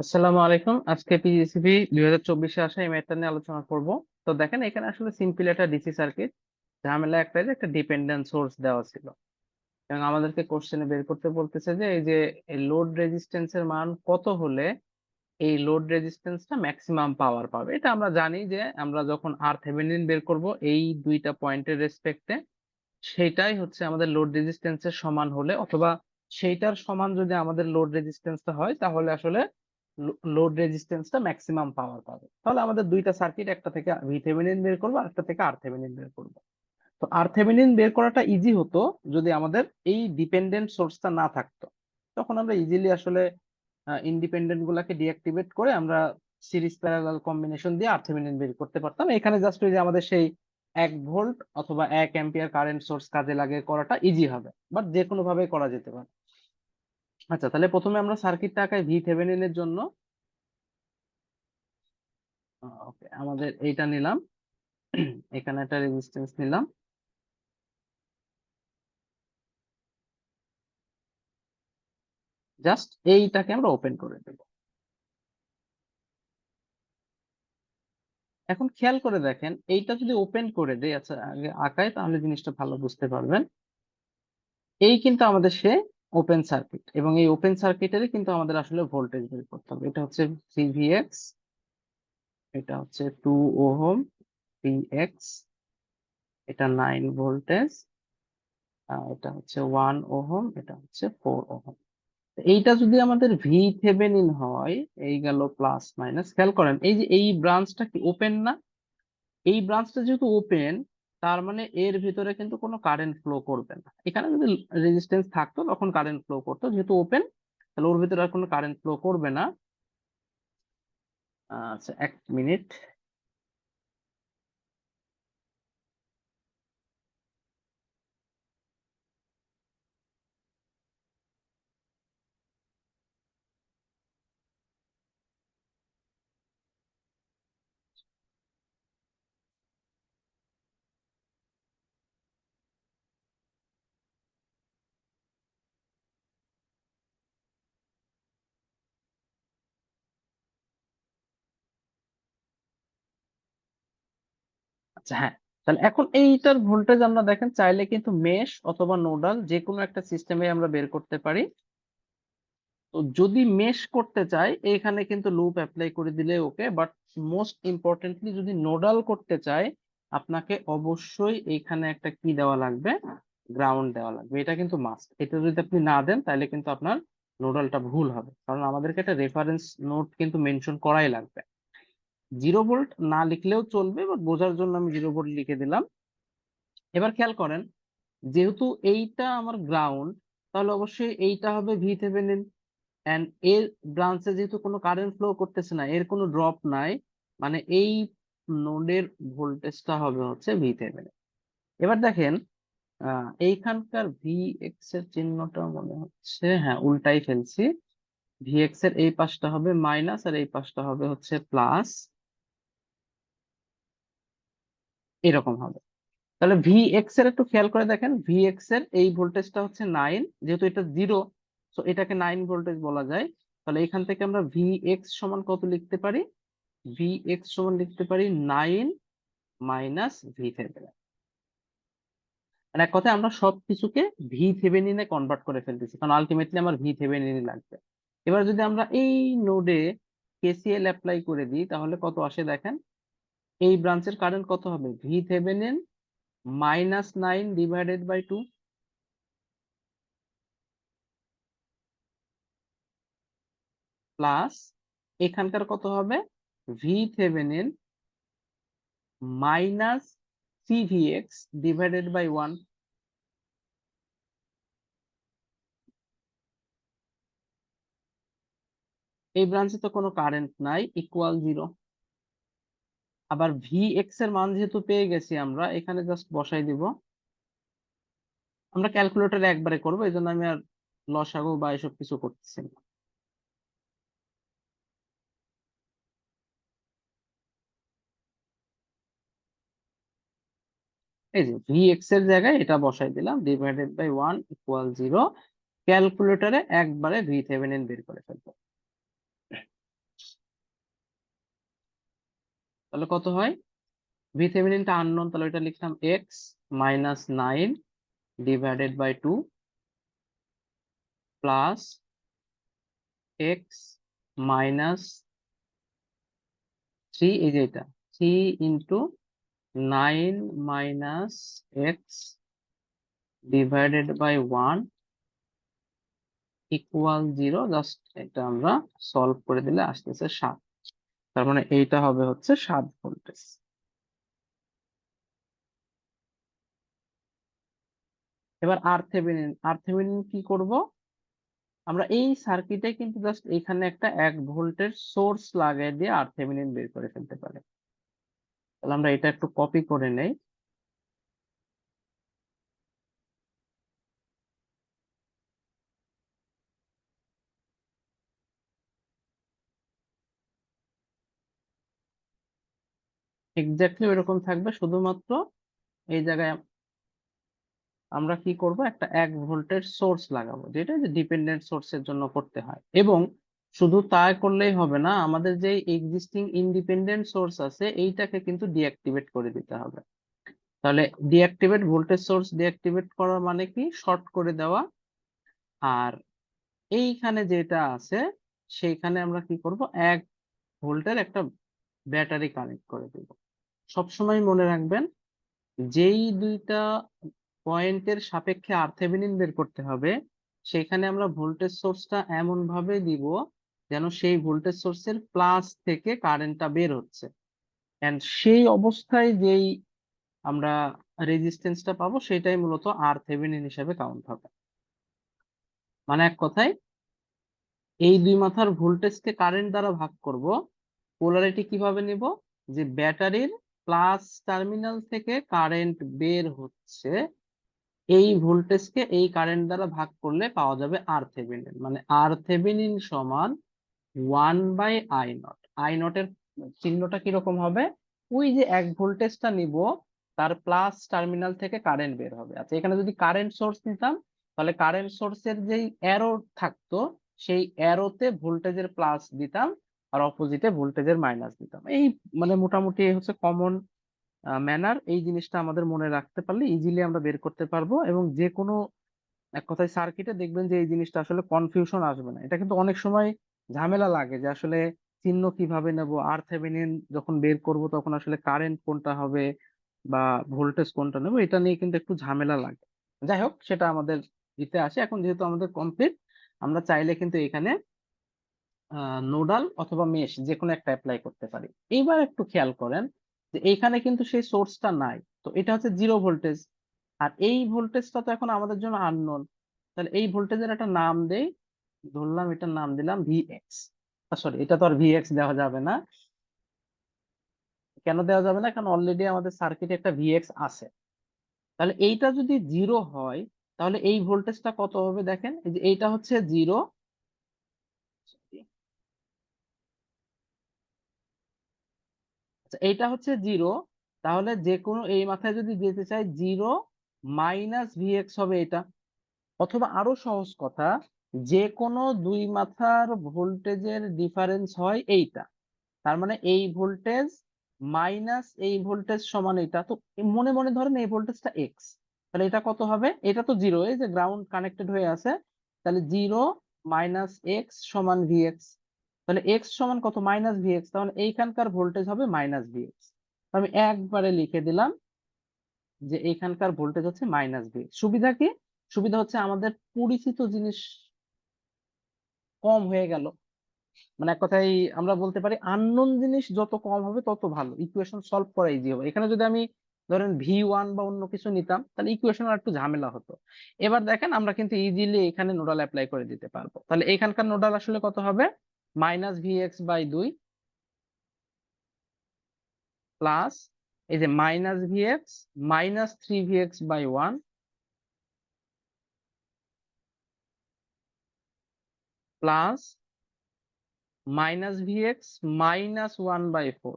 আসসালামু আলাইকুম। আজকে পিজিসিবি দুই হাজার চব্বিশে আসা এই ম্যাথটা নিয়ে আলোচনা করব। তো দেখেন, এখানে আসলে সিম্পল একটা ডিসি সার্কিট ঝামেলা একটা যে একটা ডিপেন্ডেন্ট সোর্স দেওয়া ছিল। এবং আমাদেরকে কোশ্চেনে বের করতে বলতেছে যে, এই যে লোড রেজিস্ট্যান্সের মান কত হলে এই লোড রেজিস্ট্যান্সটা ম্যাক্সিমাম পাওয়ার পাবে? এটা আমরা জানি যে, আমরা যখন আর থেভেনিন বের করব, এই দুইটা পয়েন্টের রেসপেক্টে সেটাই হচ্ছে আমাদের লোড রেজিস্ট্যান্সের সমান হলে, অথবা সেইটার সমান যদি আমাদের লোড রেজিস্ট্যান্সটা হয়, তাহলে আসলে লোড রেজিস্ট্যান্সটা ম্যাক্সিমাম পাওয়ার পাবে। তাহলে আমাদের দুইটা সার্কিট একটা থেকে ভিথেভেনিন বের করব একটা থেকে আর থেভেনিন বের করব। তো আর থেভেনিন বের করাটা ইজি হতো যদি আমাদের এই ডিপেন্ডেন্ট সোর্সটা না থাকতো। তখন আমরা ইজিলি আসলে ইন্ডিপেন্ডেন্ট গুলাকে ডিঅ্যাক্টিভেট করে আমরা সিরিজ প্যারালাল কম্বিনেশন দিয়ে আর থেভেনিন বের করতে পারতাম। এখানে জাস্ট ওই যে আমাদের সেই এক ভোল্ট অথবা এক অ্যাম্পিয়ার কারেন্ট সোর্স কাজে লাগে করাটা ইজি হবে। বাট যে কোনো ভাবে করা যেতে পারে। আচ্ছা তাহলে প্রথমে আমরা সার্কিটটা আঁকাই ভি থেভেনিনের জন্য। ওকে, আমাদের এইটা নিলাম। এখানে একটা রেজিস্ট্যান্স নিলাম। জাস্ট এইটাকে আমরা ওপেন করে দেব। এখন খেয়াল করে দেখেন, এইটা যদি ওপেন করে দেয় আচ্ছা আগে আঁকায় তাহলে জিনিসটা ভালো বুঝতে পারবেন। এই কিন্তু আমাদের সে ওপেন সার্কিট এবং এই ওপেন সার্কিটেরই কিন্তু আমাদের আসলে ভোল্টেজ বের করতে হবে। এটা হচ্ছে সিভিএক্স এটা হচ্ছে টু ওহম পিএক্স এটা নাইন ভোল্টেজ এটা হচ্ছে ওয়ান ওহম এটা হচ্ছে ফোর ওহম এইটা যদি আমাদের ভি থেভেনিন হয়, এই গেল প্লাস মাইনাস খেয়াল করেন, এই যে এই ব্রাঞ্চটা কি ওপেন না? এই ব্রাঞ্চটা যেহেতু ওপেন তার মানে এর ভিতরে কিন্তু কোনো কারেন্ট ফ্লো করবে না। এখানে যদি রেজিস্ট্যান্স থাকতো, তখন কারেন্ট ফ্লো করতো। যেহেতু ওপেন তাহলে ওর ভিতরে আর কোনো কারেন্ট ফ্লো করবে না। আচ্ছা এক মিনিট আচ্ছা হ্যাঁ। তাহলে এখন এইটার ভোল্টেজ আমরা দেখেন, চাইলে কিন্তু মেশ অথবা নোডাল যে কোনো একটা সিস্টেমে আমরা বের করতে পারি। তো যদি মেশ করতে চাই এখানে কিন্তু লুপ অ্যাপ্লাই করে দিলে ওকে বাট মোস্ট ইম্পর্টেন্টলি যদি নোডাল করতে চাই, আপনাকে অবশ্যই এখানে একটা কি দেওয়া লাগবে গ্রাউন্ড দেওয়া লাগবে। এটা কিন্তু মাস্ট এটা যদি আপনি না দেন তাহলে কিন্তু আপনার নোডালটা ভুল হবে। কারণ আমাদেরকে একটা রেফারেন্স নোট কিন্তু মেনশন করাই লাগবে। জিরো ভোল্ট না লিখলেও চলবে বা বোঝার জন্য আমি জিরো ভোল্ট লিখে দিলাম। এবার খেয়াল করেন, যেহেতু এইটা আমার গ্রাউন্ড তাহলে অবশ্যই এইটা হবে ভি থেভেনিন অ্যান্ড এর ব্রাঞ্চে যেহেতু কোনো কারেন্ট ফ্লো করতেছে না, এর কোনো ড্রপ নাই মানে এই নোডের ভোল্টেজটা হবে হচ্ছে ভি থেভেনিন এবার দেখেন এইখানকার ভি এক্সের চিহ্নটা মনে হচ্ছে হ্যাঁ উল্টাই ফেলছি। ভি এক্সের এই পাশটা হবে মাইনাস আর এই পাশটা হবে হচ্ছে প্লাস এরকম হবে। তাহলে ভি এক্সের একটু খেয়াল করে দেখেন ভি এক্সের এই ভোল্টেজটা হচ্ছে নাইন যেহেতু এটা জিরো তো এটাকে নাইন ভোল্টেজ বলা যায়। তাহলে এখান থেকে আমরা ভি এক্স সমান কত লিখতে পারি? ভি এক্স সমান লিখতে পারি নাইন মাইনাস ভি থেভেনিন মানে এক কথায় আমরা সব কিছুকে ভি থেভেনিনে কনভার্ট করে ফেলতেছি, কারণ আলটিমেটলি আমার ভি থেভেনিনই লাগবে। এবার যদি আমরা এই নোডে কেসিএল অ্যাপ্লাই করে দিই, তাহলে কত আসে দেখেন? এই ব্রাঞ্চের কারেন্ট কত হবে? V Thevenin minus nine divided by two plus এখানকার কত হবে? V Thevenin minus CVX divided by one এই ব্রাঞ্চে তো কোনো কারেন্ট নাই ইকুয়াল জিরো আবার ভি এক্সের মান যেহেতু পেয়ে গেছি আমরা, এখানে জাস্ট বসাই দিব। আমরা ক্যালকুলেটরে একবারে করব এই জন্য আমি আর লসাগু বা এসব কিছু করতেছি না। এই যে ভি এক্সের জায়গায় এটা বসাই দিলাম divided by one equal zero ক্যালকুলেটরে একবারে ভি থেভেনিন বের করে ফেলব। তাহলে কত হয়? ভিথেমিনিনটা আননোন তাহলে এটা লিখলাম X minus nine divided by two plus X minus three এই যে এটা three into nine minus X divided by one equal zero just এটা আমরা সলভ করে দিলে আসতেছে সাত। তার মানে এইটা হবে হচ্ছে সাত ভোল্টেজ। এবার আর্থেভিনিন আর্থেভিনিন কি করব? আমরা এই সার্কিটে কিন্তু জাস্ট এখানে একটা এক ভোল্টের সোর্স লাগিয়ে দিয়ে আর্থেভিনিন বের করে ফেলতে পারি। তাহলে আমরা এটা একটু কপি করে নেই। এক্স্যাক্টলি এরকম থাকবে। শুধুমাত্র এই জায়গায় আমরা কি করব? একটা এক ভোল্টের সোর্স লাগাবো, যেটা যে ডিপেন্ডেন্ট সোর্সের জন্য করতে হয়। এবং শুধু তাই করলেই হবে না, আমাদের যে এক্সিস্টিং ইন্ডিপেন্ডেন্ট সোর্স আছে, এইটাকে কিন্তু ডিঅ্যাক্টিভেট করে দিতে হবে। তাহলে ডিঅ্যাক্টিভেট ভোল্টেজ সোর্স ডিঅ্যাক্টিভেট করা মানে কি? শর্ট করে দেওয়া। আর এইখানে যেটা আছে, সেইখানে আমরা কি করব? এক ভোল্টের একটা ব্যাটারি কানেক্ট করে দেব। সবসময় মনে রাখবেন, যেই দুইটা পয়েন্টের সাপেক্ষে আরথেভেনিন বের করতে হবে, সেখানে আমরা ভোল্টেজ সোর্সটা এমন ভাবে দিব যেন সেই ভোল্টেজ সোর্সের প্লাস থেকে কারেন্টটা বের হচ্ছে। এন্ড সেই অবস্থায় যেই আমরা রেজিস্ট্যান্সটা পাবো, সেটাই মূলত আরথেভেনিন হিসেবে কাউন্ট হবে। মানে এক কথায়, এই দুই মাথার ভোল্টেজকে কারেন্ট দ্বারা ভাগ করব পোলারিটি কীভাবে নিব? যে ব্যাটারির প্লাস টার্মিনাল থেকে কারেন্ট বের হচ্ছে এই ভোল্টেজকে এই কারেন্ট দ্বারা ভাগ করলে পাওয়া যাবে আর থেভেনিন মানে আর থেভেনিন সমান one by I naught I নটের চিহ্নটা কীরকম হবে? ওই যে এক ভোল্টেজটা নিব তার প্লাস টার্মিনাল থেকে কারেন্ট বের হবে। আচ্ছা এখানে যদি কারেন্ট সোর্স নিতাম তাহলে কারেন্ট সোর্সের যেই অ্যারো থাকতো সেই অ্যারোতে ভোল্টেজের প্লাস দিতাম আর অপোজিটে ভোল্টেজের মাইনাস দিতাম। এই মানে মোটামুটি হচ্ছে কমন ম্যানার এই জিনিসটা আমাদের মনে রাখতে পারলে ইজিলি আমরা বের করতে পারব এবং যে কোনো এক কথায় সার্কিটে দেখবেন যে এই জিনিসটা আসলে কনফিউশন আসবে না। এটা কিন্তু অনেক সময় ঝামেলা লাগে যে আসলে চিহ্ন কীভাবে নেব? আর থেভেনিন যখন বের করব তখন আসলে কারেন্ট কোনটা হবে বা ভোল্টেজ কোনটা নেব? এটা নিয়ে কিন্তু একটু ঝামেলা লাগে। যাই হোক, সেটা আমাদের দিতে আসে। এখন যেহেতু আমাদের কমপ্লিট আমরা চাইলে কিন্তু এখানে নোডাল অথবা মেশ যে কোনো একটা অ্যাপ্লাই করতে পারি। এইবার একটু খেয়াল করেন যে এইখানে কিন্তু সেই সোর্সটা নাই। তো এটা হচ্ছে জিরো ভোল্টেজ আর এই ভোল্টেজটা তো এখন আমাদের জন্য আননোন তাহলে এই ভোল্টেজের একটা নাম দেই। ধরলাম, এটার নাম দিলাম ভিএক্স সরি এটা তো আর ভিএক্স দেওয়া যাবে না। কেন দেওয়া যাবে না? কারণ অলরেডি আমাদের সার্কিটে একটা ভিএক্স আছে। তাহলে এইটা যদি জিরো হয়, তাহলে এই ভোল্টেজটা কত হবে দেখেন? এই যে এইটা হচ্ছে জিরো আচ্ছা এইটা হচ্ছে জিরো। তাহলে যে কোনো এই মাথায় যদি যেতে চাই, জিরো মাইনাস ভিএক্স হবে এটা। অথবা আরও সহজ কথা যে কোনো দুই মাথার ভোল্টেজের ডিফারেন্স হয় এইটা। তার মানে এই ভোল্টেজ মাইনাস এই ভোল্টেজ সমান এটা। তো মনে মনে ধরেন এই ভোল্টেজটা এক্স তাহলে এটা কত হবে? এটা তো জিরো। এই যে গ্রাউন্ড কানেক্টেড হয়ে আছে, তাহলে জিরো মাইনাস এক্স সমান ভিএক্স। তাহলে এক্স সমান কত? মাইনাস ভিএক্স তাহলে এইখানকার ভোল্টেজ হবে মাইনাস ভিএক্স আমি একবারে লিখে দিলাম যে এইখানকার ভোল্টেজ হচ্ছে মাইনাস ভিএক্স সুবিধা কি? সুবিধা হচ্ছে আমাদের পরিচিত জিনিস কম হয়ে গেল। মানে এক কথায় আমরা বলতে পারি আননোন জিনিস যত কম হবে তত ভালো। ইকুয়েশন সলভ করা ইজি হবে। এখানে যদি আমি ধরেন ভি ওয়ান বা অন্য কিছু নিতাম, তাহলে ইকুয়েশন একটু ঝামেলা হতো। এবার দেখেন আমরা কিন্তু ইজিলি এখানে নোডাল অ্যাপ্লাই করে দিতে পারব। তাহলে এখানকার নোডাল আসলে কত হবে? মাইনাস ভি এক্স বাই দুই প্লাস এই যে minus V X minus three V X by one plus minus V X minus one by four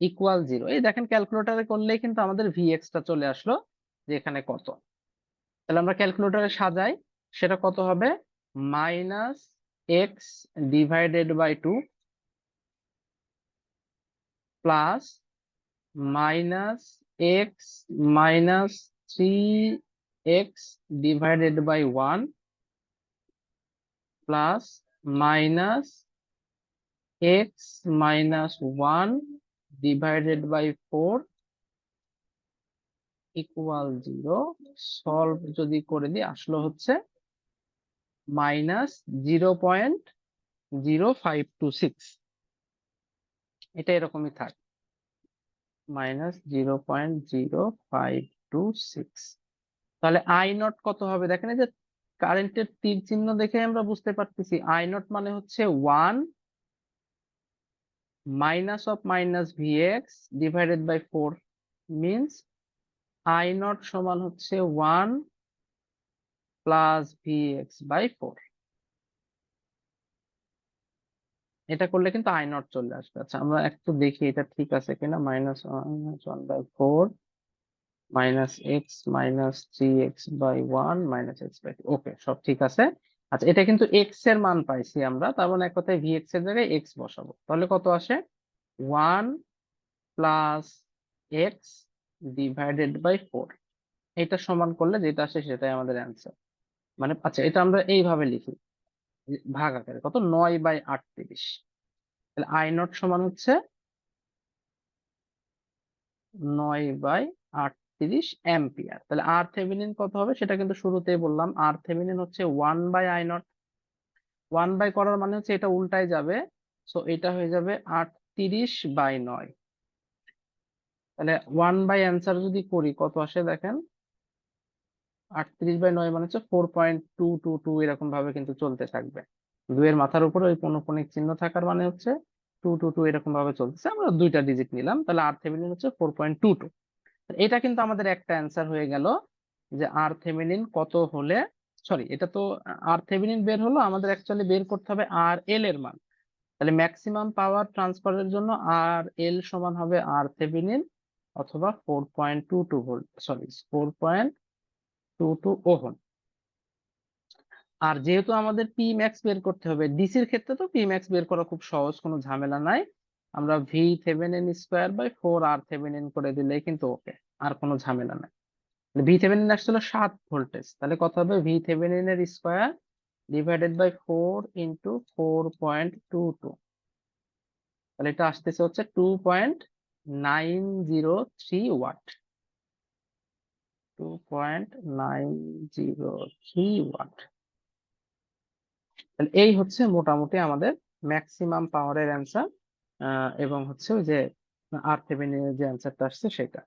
equal zero এই দেখেন ক্যালকুলেটারে করলেই কিন্তু আমাদের ভি টা চলে আসলো যে এখানে কত। তাহলে আমরা ক্যালকুলেটারে সাজাই। সেটা কত হবে? Minus X divided by two plus minus X minus three X divided by one plus minus X minus one divided by four equal zero solve যদি করে দিই, আসলো হচ্ছে minus zero point zero five two six এটা এরকমই থাক। Minus zero point zero five two six তাহলে I not কত হবে? দেখেন এই যে কারেন্টের তীর চিহ্ন দেখে আমরা বুঝতে পারতেছি। আই নট মানে হচ্ছে one minus of minus VX divided by four means I naught সমান হচ্ছে one plus VX by four এটা করলে কিন্তু আই নট চলে আসবে। আচ্ছা আমরা একটু দেখি এটা ঠিক আছে কিনা। Minus one by four minus X minus three X by one minus X by okay সব ঠিক আছে। আচ্ছা এটা কিন্তু এক্সের মান পাইছি আমরা। তার মানে এক কথায় ভি এক্সের জায়গায় এক্স বসাবো। তাহলে কত আসে? One plus X divided by four এটা সমান করলে যেটা আসে সেটাই আমাদের অ্যান্সার মানে আচ্ছা এটা আমরা এইভাবে লিখি। ভাগ আকারে কত? নয় বাই আটত্রিশ। তাহলে আই নট সমান হচ্ছে নয় বাই আটত্রিশ অ্যাম্পিয়ার। তাহলে আর থেভেনিন কত হবে? সেটা কিন্তু শুরুতেই বললাম। আর থেভেনিন হচ্ছে one by I naught one by করার মানে হচ্ছে এটা উল্টায় যাবে। সো এটা হয়ে যাবে আটত্রিশ বাই নয়। তাহলে ওয়ান বাই অ্যান্সার যদি করি, কত আসে দেখেন? আটত্রিশ বাই নয় মানে হচ্ছে four point two two two এরকম ভাবে কিন্তু চলতে থাকবে। দুইয়ের মাথার উপরে ওই পৌনঃপুনিক চিহ্ন থাকার মানে হচ্ছে টু টু টু এরকম ভাবে চলতেছে। আমরা দুইটা ডিজিট নিলাম, তাহলে আর থেভেনিন হচ্ছে ফোর পয়েন্ট টু টু এটা কিন্তু আমাদের একটা অ্যান্সার হয়ে গেল যে আর থেভেনিন কত হলে সরি এটা তো আর থেভেনিন বের হলো, আমাদের অ্যাকচুয়ালি বের করতে হবে আর এল এর মান। তাহলে ম্যাক্সিমাম পাওয়ার ট্রান্সফারের জন্য আর এল সমান হবে আর থেভেনিন অথবা four point two two volt sorry four point two two ohm আর যেহেতু আমাদের পি ম্যাক্স বের করতে হবে ডিসির ক্ষেত্রে তো পি ম্যাক্স বের করা খুব সহজ, কোনো ঝামেলা নাই। আমরা V Thevenin square by four R Thevenin করে দিলেই কিন্তু ওকে আর কোনো ঝামেলা নাই। ভি থেভেনিন আসছিল সাত ভোল্টেজ তাহলে কত হবে? ভি থেভেনিন এর square divided by four into four point two two তাহলে এটা আসতেছে হচ্ছে two point nine zero three watt two point nine zero three watt তাহলে এই হচ্ছে মোটামুটি আমাদের ম্যাক্সিমাম পাওয়ারের অ্যান্সার এবং হচ্ছে ওই যে আর থেভেনিনের যে অ্যান্সারটা আসছে সেটা।